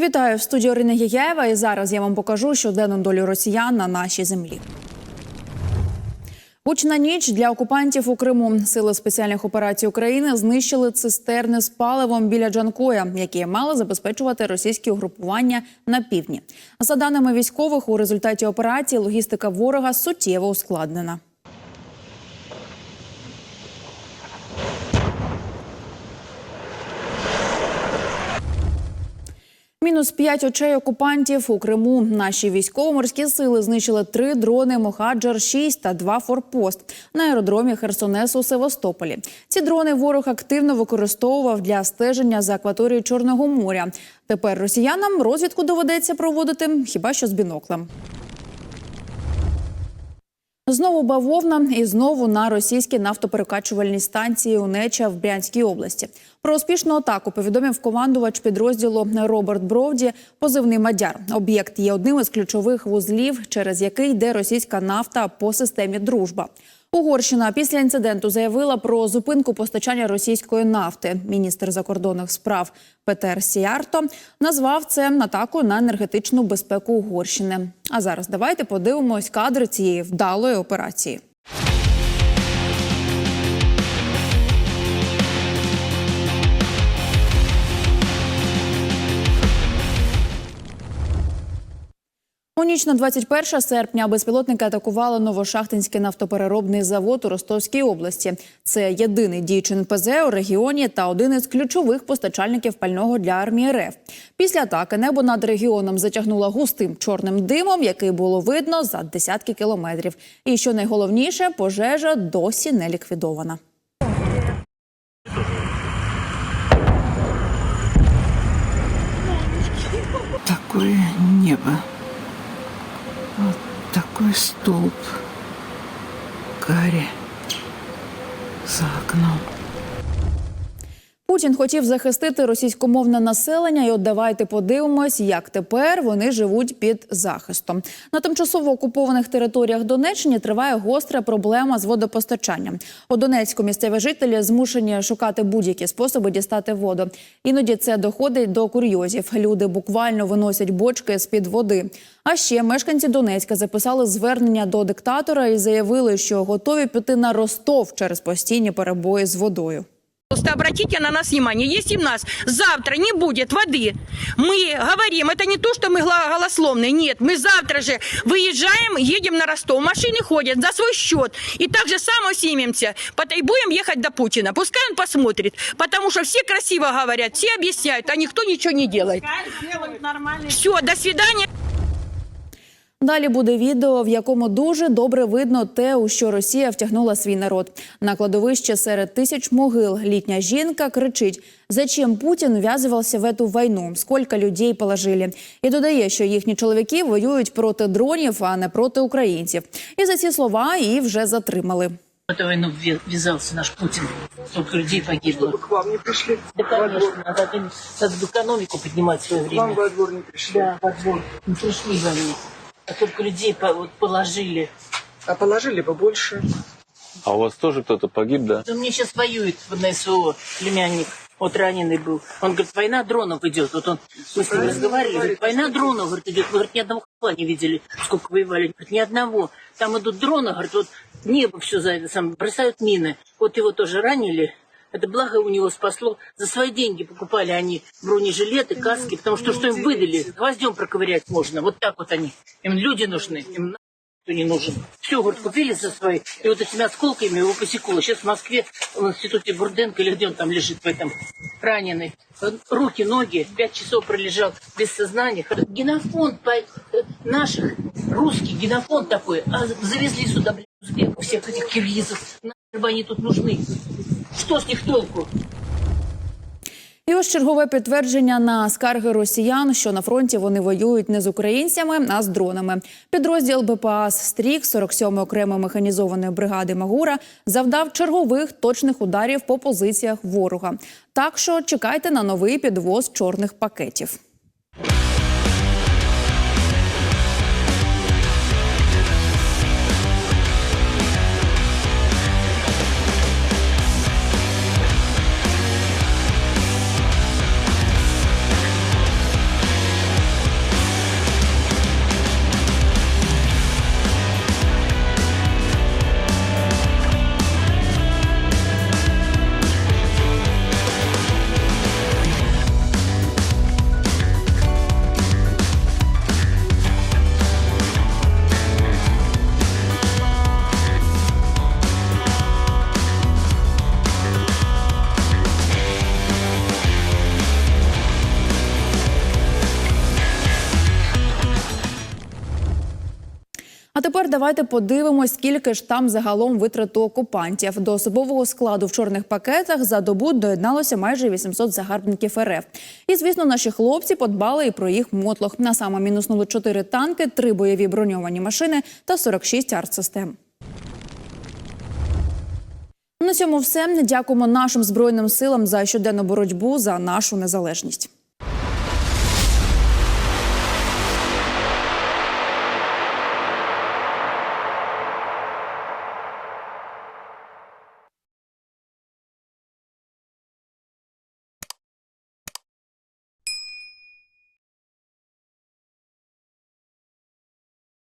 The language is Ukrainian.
Вітаю в студії Ірина Єєва. І зараз я вам покажу щоденну долю росіян на нашій землі. Гучна ніч для окупантів у Криму. Сили спеціальних операцій України знищили цистерни з паливом біля Джанкоя, які мали забезпечувати російські угрупування на півдні. За даними військових, у результаті операції логістика ворога суттєво ускладнена. Мінус п'ять очей окупантів у Криму. Наші військово-морські сили знищили три дрони Мохаджер 6 та два форпост на аеродромі Херсонесу у Севастополі. Ці дрони ворог активно використовував для стеження за акваторією Чорного моря. Тепер росіянам розвідку доведеться проводити хіба що з біноклем. Знову бавовна і знову на російській нафтоперекачувальній станції Унеча в Брянській області. Про успішну атаку повідомив командувач підрозділу Роберт Бровді, позивний Мадяр. Об'єкт є одним із ключових вузлів, через який йде російська нафта по системі Дружба. Угорщина після інциденту заявила про зупинку постачання російської нафти. Міністр закордонних справ Петер Сіарто назвав це атакою на енергетичну безпеку Угорщини. А зараз давайте подивимось кадри цієї вдалої операції. У ніч на 21 серпня безпілотники атакували Новошахтинський нафтопереробний завод у Ростовській області. Це єдиний діючий НПЗ у регіоні та один із ключових постачальників пального для армії РФ. Після атаки небо над регіоном затягнуло густим чорним димом, який було видно за десятки кілометрів. І що найголовніше, пожежа досі не ліквідована. Такое небо. Вот такой столб Гарри за окном. Путін хотів захистити російськомовне населення, і от давайте подивимось, як тепер вони живуть під захистом. На тимчасово окупованих територіях Донеччини триває гостра проблема з водопостачанням. У Донецьку місцеві жителі змушені шукати будь-які способи дістати воду. Іноді це доходить до курйозів. Люди буквально виносять бочки з під води. А ще мешканці Донецька записали звернення до диктатора і заявили, що готові піти на Ростов через постійні перебої з водою. Просто обратите на нас внимание, если у нас завтра не будет воды, мы говорим, это не то, что мы гла- голословные, нет, мы завтра же выезжаем, едем на Ростов, машины ходят за свой счет, и так же само снимемся, пот- и будем ехать до Путина, пускай он посмотрит, потому что все красиво говорят, все объясняют, а никто ничего не делает. Все, до свидания. Далі буде відео, в якому дуже добре видно те, у що Росія втягнула свій народ. На кладовище серед тисяч могил літня жінка кричить: «Зачем Путін вв'язувався в эту війну? Скільки людей положили?» І додає, що їхні чоловіки воюють проти дронів, а не проти українців. І за ці слова її вже затримали. В эту войну вве- ввязался наш Путин. Столько людей погибло. к вам не пришли. Да, конечно, надо, надо в экономику поднимать в свое К вам время. во двор не пришли. Да, во двор. Не пришли за ней. А только людей по- вот положили. А положили бы больше. А у вас тоже кто-то погиб, да? Он мне сейчас воюет на СВО, племянник. Вот раненый был. Он говорит, война дронов идет. Вот он, мы с ним разговаривали, говорит, война дронов, говорит, идет. Мы, говорит, ни одного хла не видели, сколько воевали. Говорит, ни одного. Там идут дроны, говорит, вот небо все за это сам, бросают мины. Вот его тоже ранили. Это благо у него спасло. За свои деньги покупали они бронежилеты, каски, потому что что им выдали? Гвоздем проковырять можно. Вот так вот они. Им люди нужны. Им кто не нужен. Все, говорит, купили за свои. И вот этими осколками его посекло. Сейчас в Москве, в институте Бурденко, или где он там лежит в этом, раненый. Руки, ноги, пять часов пролежал без сознания. Генофонд э, наших, русский генофонд такой. А завезли сюда, блядь, узбеков, всех этих киргизов. Нахер бы они тут нужны? Что с них толку? І ось чергове підтвердження на скарги росіян, що на фронті вони воюють не з українцями, а з дронами. Підрозділ БПАС Стрік 47-ї окремої механізованої бригади Магура завдав чергових точних ударів по позиціях ворога. Так що чекайте на новий підвоз чорних пакетів. Давайте подивимось, скільки ж там загалом витрату окупантів. До особового складу в чорних пакетах за добу доєдналося майже 800 загарбників РФ. І звісно, наші хлопці подбали і про їх мотлох. На саме мінуснули 4 танки, 3 бойові броньовані машини та 46 артсистем. На цьому все. Дякуємо нашим збройним силам за щоденну боротьбу за нашу незалежність.